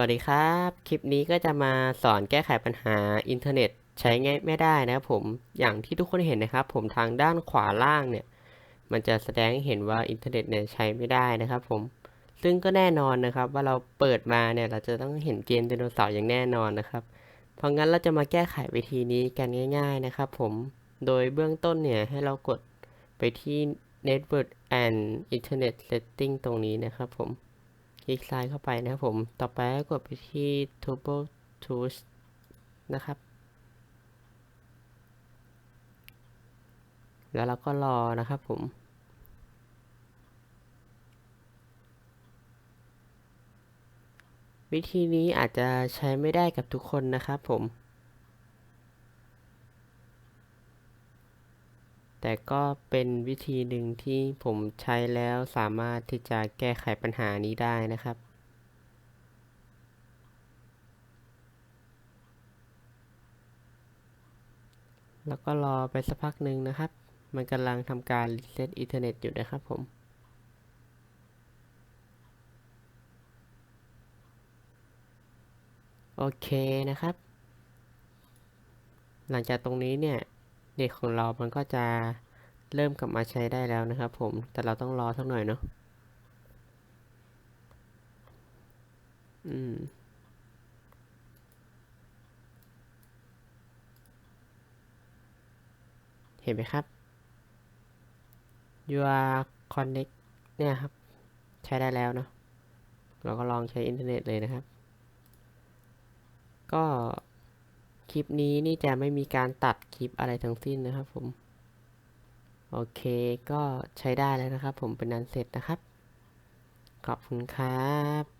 วัสดีครับ คลิปนี้ก็จะมาสอนแก้ไขปัญหาอินเทอร์เน็ตใช้ง่ายไม่ได้นะครับผม อย่างที่ทุกคนเห็นนะครับ ผมทางด้านขวาล่างเนี่ย มันจะแสดงให้เห็นว่าอินเทอร์เน็ตเนี่ยใช้ไม่ได้นะครับผม ซึ่งก็แน่นอนนะครับ ว่าเราเปิดมาเนี่ยเราจะต้องเห็นเกมไดโนเสาร์อย่างแน่นอนนะครับ เพราะงั้นเราจะมาแก้ไขวิธีนี้กันง่าย ๆนะครับผม โดยเบื้องต้นเนี่ยให้เรากดไปที่ Network and Internet Setting ตรงนี้นะครับผม ลิกซ้ายเข้าไปนะครับผม ต่อไปก็กดไปที่ Turbo Tools นะครับ แล้วเราก็รอนะครับผมวิธีนี้อาจจะใช้ไม่ได้กับทุกคนนะครับผม แต่ก็เป็นวิธีหนึ่งที่ผมใช้แล้วสามารถที่จะแก้ไขปัญหานี้ได้นะครับ แล้วก็รอไปสักพักหนึ่งนะครับ มันกำลังทำการรีเซ็ตอินเทอร์เน็ตอยู่นะครับผมโอเคนะครับ หลังจากตรงนี้เนี่ย เน็ตของเรามันก็จะเริ่มกลับมาใช้ได้แล้วนะครับผม แต่เราต้องรอสักหน่อยเนาะอืมเห็นไหมครับ you are connect เนี่ยครับ ใช้ได้แล้วเนาะเราก็ลองใช้อินเทอร์เน็ตเลยนะครับ ก็ คลิปนี้นี่จะไม่มีการตัดคลิปอะไรทั้งสิ้นนะครับผมโอเคก็ใช้ได้แล้วนะครับผมเป็นนั้นเสร็จนะครับ ขอบคุณครับ